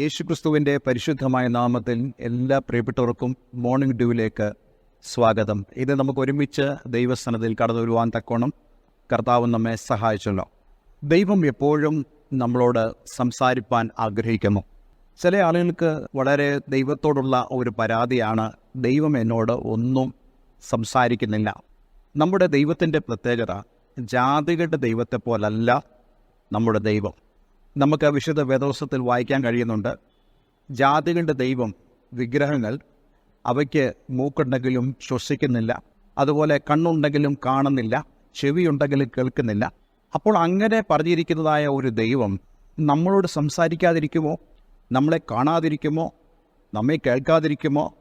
യേശുക്രിസ്തുവിന്റെ പരിശുദ്ധമായ നാമത്തിൽ എല്ലാ പ്രിയപ്പെട്ടവർക്കും മോർണിംഗ് ഡ്യൂവിലേക്ക് സ്വാഗതം. ഇത് നമുക്ക് ഒരുമിച്ച് ദൈവസ്ഥാനത്തിൽ കടന്നു വരുവാൻ തക്കോണം കർത്താവ് നമ്മെ സഹായിച്ചല്ലോ. ദൈവം എപ്പോഴും നമ്മളോട് സംസാരിപ്പാൻ ആഗ്രഹിക്കുന്നു. ചില ആളുകൾക്ക് വളരെ ദൈവത്തോടുള്ള ഒരു പരാതിയാണ് ദൈവം എന്നോട് ഒന്നും സംസാരിക്കുന്നില്ല. നമ്മുടെ ദൈവത്തിന്റെ പ്രത്യേകത ജാതികളുടെ ദൈവത്തെ പോലല്ല നമ്മുടെ ദൈവം. നമുക്ക് വിശുദ്ധ വേദോസത്തിൽ വായിക്കാൻ കഴിയുന്നുണ്ട്. ജാതികളുടെ ദൈവം വിഗ്രഹങ്ങൾ അവയ്ക്ക് മൂക്കുണ്ടെങ്കിലും ശ്വസിക്കുന്നില്ല. അതുപോലെ കണ്ണുണ്ടെങ്കിലും കാണുന്നില്ല. ചെവിയുണ്ടെങ്കിലും കേൾക്കുന്നില്ല. അപ്പോൾ അങ്ങനെ പറഞ്ഞിരിക്കുന്നതായ ഒരു ദൈവം നമ്മളോട് സംസാരിക്കാതിരിക്കുമോ? നമ്മളെ കാണാതിരിക്കുമോ? നമ്മെ കേൾക്കാതിരിക്കുമോ?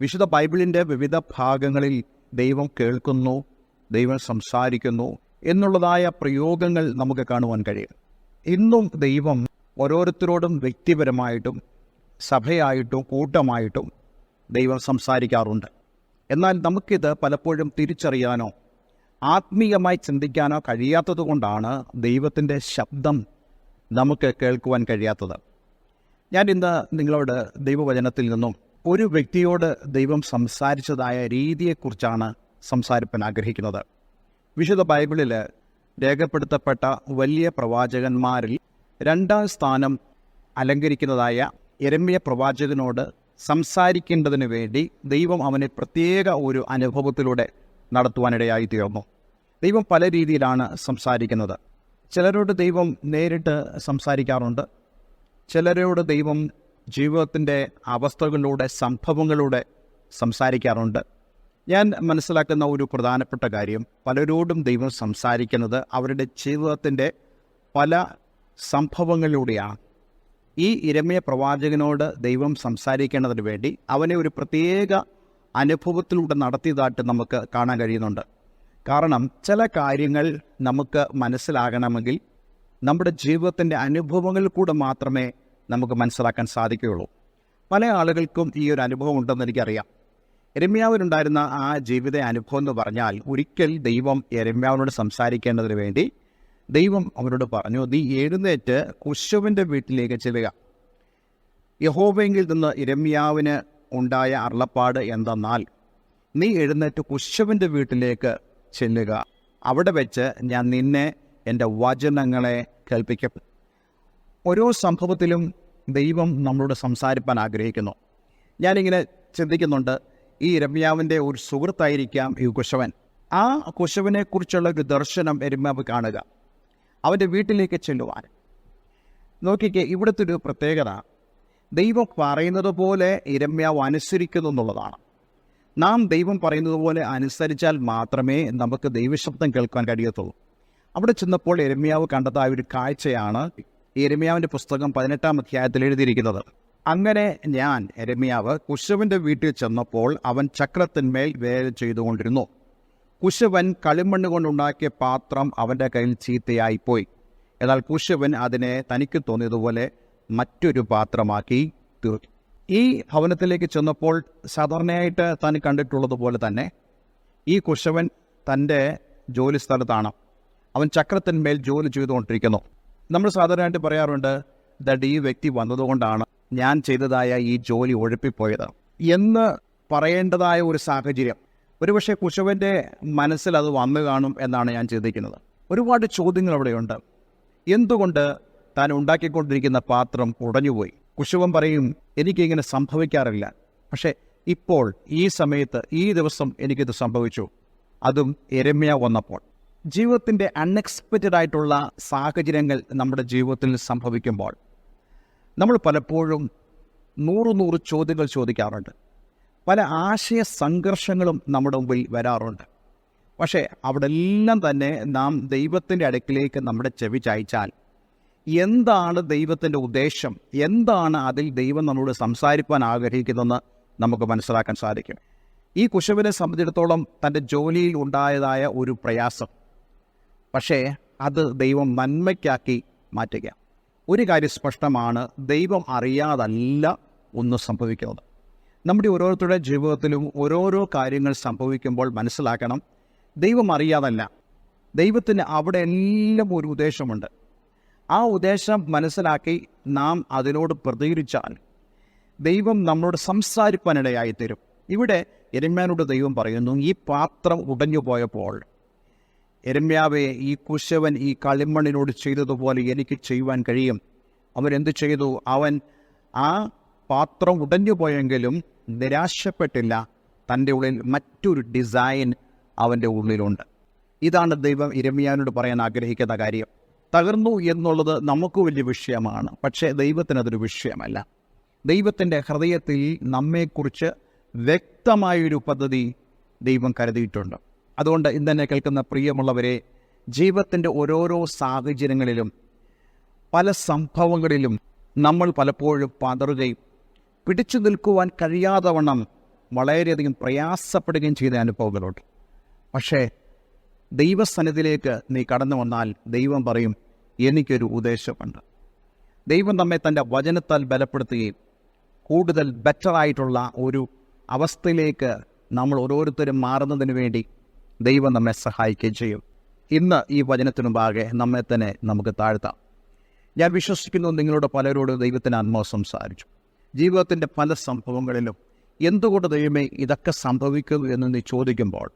വിശുദ്ധ ബൈബിളിന്റെ വിവിധ ഭാഗങ്ങളിൽ ദൈവം കേൾക്കുന്നു ദൈവം സംസാരിക്കുന്നു എന്നുള്ളതായ പ്രയോഗങ്ങൾ നമുക്ക് കാണുവാൻ കഴിയും. ഇന്നും ദൈവം ഓരോരുത്തരോടും വ്യക്തിപരമായിട്ടും സഭയായിട്ടും കൂട്ടമായിട്ടും ദൈവം സംസാരിക്കാറുണ്ട്. എന്നാൽ നമുക്കിത് പലപ്പോഴും തിരിച്ചറിയാനോ ആത്മീയമായി ചിന്തിക്കാനോ കഴിയാത്തത് കൊണ്ടാണ് ദൈവത്തിന്റെ ശബ്ദം നമുക്ക് കേൾക്കുവാൻ കഴിയാത്തത്. ഞാൻ ഇന്ന് നിങ്ങളോട് ദൈവവചനത്തിൽ നിന്നും ഒരു വ്യക്തിയോട് ദൈവം സംസാരിച്ചതായ രീതിയെക്കുറിച്ചാണ് സംസാരിപ്പാൻ ആഗ്രഹിക്കുന്നത്. വിശുദ്ധ ബൈബിളിൽ രേഖപ്പെടുത്തപ്പെട്ട വലിയ പ്രവാചകന്മാരിൽ രണ്ടാം സ്ഥാനം അലങ്കരിക്കുന്നതായ എരമ്യ പ്രവാചകനോട് സംസാരിക്കേണ്ടതിന് വേണ്ടി ദൈവം അവനെ പ്രത്യേക ഒരു അനുഭവത്തിലൂടെ നടത്തുവാനിടയായി തീർന്നു ദൈവം പല രീതിയിലാണ് സംസാരിക്കുന്നത്. ചിലരോട് ദൈവം നേരിട്ട് സംസാരിക്കാറുണ്ട്. ചിലരോട് ദൈവം ജീവിതത്തിന്റെ അവസ്ഥകളിലൂടെ സംഭവങ്ങളിലൂടെ സംസാരിക്കാറുണ്ട്. ഞാൻ മനസ്സിലാക്കുന്ന ഒരു പ്രധാനപ്പെട്ട കാര്യം. പലരോടും ദൈവം സംസാരിക്കുന്നത് അവരുടെ ജീവിതത്തിന്റെ പല സംഭവങ്ങളിലൂടെയാണ്. ഈ ഇരമ്യ പ്രവാചകനോട് ദൈവം സംസാരിക്കേണ്ടതിന് വേണ്ടി അവനെ ഒരു പ്രത്യേക അനുഭവത്തിലൂടെ നടത്തിയതായിട്ട് നമുക്ക് കാണാൻ കഴിയുന്നുണ്ട്. കാരണം ചില കാര്യങ്ങൾ നമുക്ക് മനസ്സിലാകണമെങ്കിൽ നമ്മുടെ ജീവിതത്തിന്റെ അനുഭവങ്ങളിൽ കൂടെ മാത്രമേ നമുക്ക് മനസ്സിലാക്കാൻ സാധിക്കുകയുള്ളൂ. പല ആളുകൾക്കും ഈ ഒരു അനുഭവം ഉണ്ടെന്ന് എനിക്കറിയാം. എരമ്യാവിനുണ്ടായിരുന്ന ആ ജീവിത അനുഭവം എന്ന് പറഞ്ഞാൽ ഒരിക്കൽ ദൈവം എരമ്യാവിനോട് സംസാരിക്കേണ്ടതിന് വേണ്ടി ദൈവം അവരോട് പറഞ്ഞു നീ എഴുന്നേറ്റ് കുശവന്റെ വീട്ടിലേക്ക് ചെല്ലുക. യഹോബെങ്കിൽ നിന്ന് ഇരമ്യാവിന് ഉണ്ടായ അരുളപ്പാട് എന്തെന്നാൽ നീ എഴുന്നേറ്റ് കുശവന്റെ വീട്ടിലേക്ക് ചെല്ലുക. അവിടെ വെച്ച് ഞാൻ നിന്നെ എന്റെ വചനങ്ങളെ കേൾപ്പിക്കും. ഓരോ സംഭവത്തിലും ദൈവം നമ്മളോട് സംസാരിപ്പാൻ ആഗ്രഹിക്കുന്നു. ഞാനിങ്ങനെ ചിന്തിക്കുന്നുണ്ട് ഈ രമ്യാവിന്റെ ഒരു സുഹൃത്തായിരിക്കാം ഈ കുശവൻ. ആ കുശവനെക്കുറിച്ചുള്ള ഒരു ദർശനം രമ്യാവ് കാണുക. അവന്റെ വീട്ടിലേക്ക് ചെല്ലുവാൻ. നോക്കിക്കേ ഇവിടുത്തെ ഒരു പ്രത്യേകത. ദൈവം പറയുന്നത് പോലെ ഇരമ്യാവ് അനുസരിക്കുന്നു എന്നുള്ളതാണ്. നാം ദൈവം പറയുന്നത് പോലെ അനുസരിച്ചാൽ മാത്രമേ നമുക്ക് ദൈവശബ്ദം കേൾക്കാൻ കഴിയത്തുള്ളൂ. അവിടെ ചെന്നപ്പോൾ എരമ്യാവ് കണ്ടതായ ഒരു കാഴ്ചയാണ് എരമ്യാവിന്റെ പുസ്തകം പതിനെട്ടാം അധ്യായത്തിൽ എഴുതിയിരിക്കുന്നത്. അങ്ങനെ ഞാൻ എരമിയാവ് കുശവിന്റെ വീട്ടിൽ ചെന്നപ്പോൾ അവൻ ചക്രത്തിന്മേൽ വേല ചെയ്തുകൊണ്ടിരുന്നു. കുശവൻ കളിമണ്ണ് കൊണ്ടുണ്ടാക്കിയ പാത്രം അവന്റെ കയ്യിൽ ചീത്തയായിപ്പോയി. എന്നാൽ കുശവൻ അതിനെ തനിക്ക് തോന്നിയതുപോലെ മറ്റൊരു പാത്രമാക്കി തീർത്തു. ഈ ഭവനത്തിലേക്ക് ചെന്നപ്പോൾ സാധാരണയായിട്ട് താൻ കണ്ടിട്ടുള്ളതുപോലെ തന്നെ ഈ കുശവൻ തന്റെ ജോലി സ്ഥലത്താണ്. അവൻ ചക്രത്തിന്മേൽ ജോലി ചെയ്തുകൊണ്ടിരിക്കുന്നു. നമ്മൾ സാധാരണയായിട്ട് പറയാറുണ്ട് ദ ഈ വ്യക്തി വന്നതുകൊണ്ടാണ്. ഞാൻ ചെയ്തതായ ഈ ജോലി ഒഴുപ്പിപ്പോയത്. എന്ന് പറയേണ്ടതായ ഒരു സാഹചര്യം. ഒരുപക്ഷെ കുശവന്റെ മനസ്സിൽ അത് വന്നു കാണും എന്നാണ് ഞാൻ ചിന്തിക്കുന്നത്. ഒരുപാട് ചോദ്യങ്ങൾ അവിടെയുണ്ട്. എന്തുകൊണ്ട് താൻ ഉണ്ടാക്കിക്കൊണ്ടിരിക്കുന്ന പാത്രം ഉടഞ്ഞുപോയി കുശവൻ പറയും എനിക്കിങ്ങനെ സംഭവിക്കാറില്ല. പക്ഷേ ഇപ്പോൾ ഈ സമയത്ത് ഈ ദിവസം എനിക്കിത് സംഭവിച്ചു. അതും എരമ്യ വന്നപ്പോൾ. ജീവിതത്തിന്റെ അൺഎക്സ്പെക്റ്റഡ് ആയിട്ടുള്ള സാഹചര്യങ്ങൾ നമ്മുടെ ജീവിതത്തിൽ സംഭവിക്കുമ്പോൾ. നമ്മൾ പലപ്പോഴും നൂറ് നൂറ് ചോദ്യങ്ങൾ ചോദിക്കാറുണ്ട്. പല ആശയ സംഘർഷങ്ങളും നമ്മുടെ മുമ്പിൽ വരാറുണ്ട്. പക്ഷേ അവിടെ എല്ലാം തന്നെ നാം ദൈവത്തിന്റെ അടുക്കിലേക്ക് നമ്മുടെ ചെവി ചായച്ചാൽ എന്താണ് ദൈവത്തിന്റെ ഉദ്ദേശം? എന്താണ് അതിൽ ദൈവം നമ്മളോട് സംസാരിപ്പാൻ ആഗ്രഹിക്കുന്നതെന്ന് നമുക്ക് മനസ്സിലാക്കാൻ സാധിക്കും. ഈ കുശവനെ സംബന്ധിച്ചിടത്തോളം തന്റെ ജോലിയിൽ ഉണ്ടായതായ ഒരു പ്രയാസം. പക്ഷേ അത് ദൈവം നന്മയ്ക്കാക്കി മാറ്റുക. ഒരു കാര്യം സ്പഷ്ടമാണ് ദൈവം അറിയാതല്ല ഒന്നും സംഭവിക്കുന്നത്. നമ്മുടെ ഓരോരുത്തരുടെ ജീവിതത്തിലും ഓരോരോ കാര്യങ്ങൾ സംഭവിക്കുമ്പോൾ മനസ്സിലാക്കണം ദൈവം അറിയാതല്ല. ദൈവത്തിന് അവിടെ എല്ലാം ഒരു ഉദ്ദേശമുണ്ട്. ആ ഉദ്ദേശം മനസ്സിലാക്കി നാം അതിനോട് പ്രതികരിച്ചാൽ ദൈവം നമ്മളോട് സംസാരിപ്പാനിടയായി തരും ഇവിടെ എരമ്യാനോട് ദൈവം പറയുന്നു ഈ പാത്രം ഉടഞ്ഞു പോയപ്പോൾ എരമ്യാവെ ഈ കുശവൻ ഈ കളിമണ്ണിനോട് ചെയ്തതുപോലെ എനിക്ക് ചെയ്യുവാൻ കഴിയും. അവരെന്ത് ചെയ്തു? അവൻ ആ പാത്രം ഉടഞ്ഞു പോയെങ്കിലും നിരാശപ്പെട്ടില്ല. തന്റെ ഉള്ളിൽ മറ്റൊരു ഡിസൈൻ അവന്റെ ഉള്ളിലുണ്ട്. ഇതാണ് ദൈവം ഇരമ്യാനോട് പറയാൻ ആഗ്രഹിക്കുന്ന കാര്യം. തകർന്നു എന്നുള്ളത് നമുക്ക് വലിയ വിഷയമാണ്. പക്ഷേ ദൈവത്തിന് അതൊരു വിഷയമല്ല. ദൈവത്തിന്റെ ഹൃദയത്തിൽ നമ്മെക്കുറിച്ച് വ്യക്തമായൊരു പദ്ധതി ദൈവം കരുതിയിട്ടുണ്ട്. അതുകൊണ്ട് ഇന്ന് തന്നെ കേൾക്കുന്ന പ്രിയമുള്ളവരെ ജീവിതത്തിന്റെ ഓരോരോ സാഹചര്യങ്ങളിലും പല സംഭവങ്ങളിലും നമ്മൾ പലപ്പോഴും പതറുകയും പിടിച്ചു നിൽക്കുവാൻ കഴിയാതെ വണ്ണം വളരെയധികം പ്രയാസപ്പെടുകയും ചെയ്ത അനുഭവങ്ങളുണ്ട് പക്ഷേ ദൈവസന്നിധിയിലേക്ക് നീ കടന്നു വന്നാൽ ദൈവം പറയും എനിക്കൊരു ഉദ്ദേശമുണ്ട്. ദൈവം നമ്മെ തന്റെ വചനത്താൽ ബലപ്പെടുത്തുകയും കൂടുതൽ ബെറ്ററായിട്ടുള്ള ഒരു അവസ്ഥയിലേക്ക് നമ്മൾ ഓരോരുത്തരും മാറുന്നതിന് വേണ്ടി ദൈവം നമ്മെ സഹായിക്കുകയും ചെയ്യും. ഇന്ന് ഈ വചനത്തിനു മുമ്പാകെ നമ്മെ തന്നെ നമുക്ക് താഴ്ത്താം. ഞാൻ വിശ്വസിക്കുന്നു നിങ്ങളുടെ പലരോട് ദൈവത്തിന് ആത്മാവ് സംസാരിച്ചു. ജീവിതത്തിന്റെ പല സംഭവങ്ങളിലും എന്തുകൊണ്ട് ദൈവമേ ഇതൊക്കെ സംഭവിക്കുന്നു എന്ന് നീ ചോദിക്കുമ്പോൾ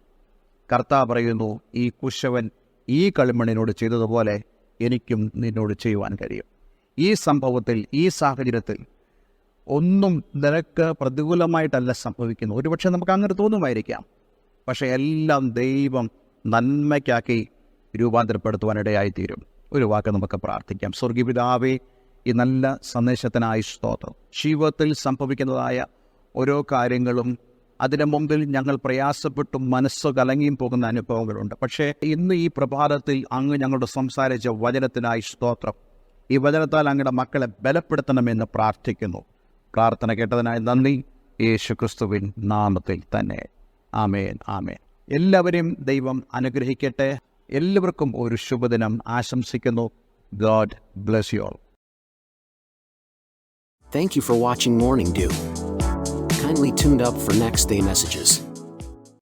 കർത്താവ് പറയുന്നു ഈ കുശവൻ ഈ കളിമണ്ണിനോട് ചെയ്തതുപോലെ എനിക്കും നിന്നോട് ചെയ്യുവാൻ കഴിയും. ഈ സംഭവത്തിൽ ഈ സാഹചര്യത്തിൽ ഒന്നും നിനക്ക് പ്രതികൂലമായിട്ടല്ല സംഭവിക്കുന്നു ഒരുപക്ഷെ നമുക്ക് അങ്ങനെ തോന്നുമായിരിക്കാം. പക്ഷേ എല്ലാം ദൈവം നന്മയ്ക്കാക്കി രൂപാന്തരപ്പെടുത്തുവാനിടയായിത്തീരും. ഒരു വാക്ക് നമുക്ക് പ്രാർത്ഥിക്കാം. സ്വർഗീപിതാവേ ഈ നല്ല സന്ദേശത്തിനായി സ്തോത്രം. ജീവിതത്തിൽ സംഭവിക്കുന്നതായ ഓരോ കാര്യങ്ങളും അതിന് മുമ്പിൽ ഞങ്ങൾ പ്രയാസപ്പെട്ടും മനസ്സ് കലങ്ങിയും പോകുന്ന അനുഭവങ്ങളുണ്ട്. പക്ഷേ ഇന്ന് ഈ പ്രഭാതത്തിൽ അങ്ങ് ഞങ്ങളുടെ സംസാരിച്ച വചനത്തിനായി സ്തോത്രം. ഈ വചനത്താൽ അങ്ങയുടെ മക്കളെ ബലപ്പെടുത്തണമെന്ന് പ്രാർത്ഥിക്കുന്നു. പ്രാർത്ഥന കേട്ടതിനായി നന്ദി. യേശു ക്രിസ്തുവിൻ നാമത്തിൽ തന്നെ. ആമേൻ ആമേൻ. എല്ലാവരെയും ദൈവം അനുഗ്രഹിക്കട്ടെ. എല്ലാവർക്കും ഒരു ശുഭദിനം ആശംസിക്കുന്നു. God bless you all thank you for watching morning dew kindly tuned up for next day messages